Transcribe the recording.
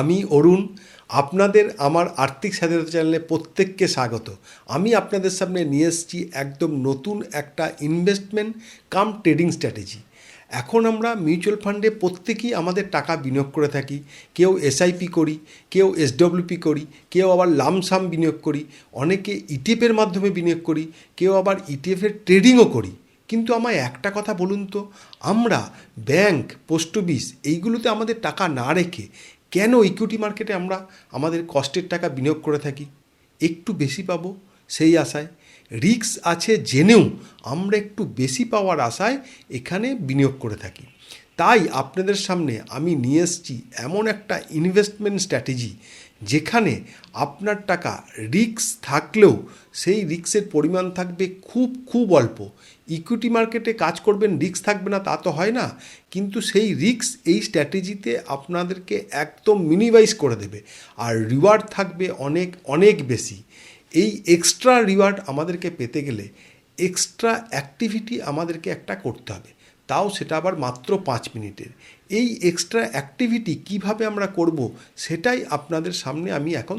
আমি, অরুণ, আপনাদের আমার আর্থিক স্বাধীনতা চ্যানেলে প্রত্যেককে স্বাগত। আমি আপনাদের সামনে নিয়ে এসেছি একদম নতুন একটা ইনভেস্টমেন্ট কাম ট্রেডিং স্ট্র্যাটেজি এখন আমরা মিউচুয়াল ফান্ডে প্রত্যেকেই আমাদের টাকা বিনিয়োগ করে থাকি। কেউ এসআইপি করি, কেউ এসডব্লিউপি করি, কেউ আবার লামসাম বিনিয়োগ করি, অনেকে ইটিএফের মাধ্যমে বিনিয়োগ করি, কেউ আবার ইটিএফের ট্রেডিংও করি। কিন্তু আমায় একটা কথা বলুন তো, আমরা ব্যাংক পোস্ট অফিস এইগুলোতে আমাদের টাকা না রেখে কেন ইকুইটি মার্কেটে আমরা আমাদের কষ্টের টাকা বিনিয়োগ করে থাকি? একটু বেশি পাবো সেই আশায়। রিক্স আছে জেনেও আমরা একটু বেশি পাওয়ার আশায় এখানে বিনিয়োগ করে থাকি। তাই আপনাদের সামনে আমি নিয়ে এসেছি এমন একটা ইনভেস্টমেন্ট স্ট্র্যাটেজি যেখানে আপনার টাকা রিস্ক থাকলেও সেই রিস্কের পরিমাণ থাকবে খুব খুব অল্প। ইকুইটি মার্কেটে কাজ করবেন রিস্ক থাকবে না, তা তো হয় না। কিন্তু সেই রিস্ক এই স্ট্র্যাটেজিতে আপনাদেরকে একদম মিনিমাইজ করে দেবে। আর রিওয়ার্ড থাকবে অনেক অনেক বেশি। এই এক্সট্রা রিওয়ার্ড আমাদেরকে পেতে গেলে এক্সট্রা অ্যাক্টিভিটি আমাদেরকে একটা করতে হবে। তাও সেটা আবার মাত্র পাঁচ মিনিটের। এই এক্সট্রা অ্যাক্টিভিটি কীভাবে আমরা করব, সেটাই আপনাদের সামনে আমি এখন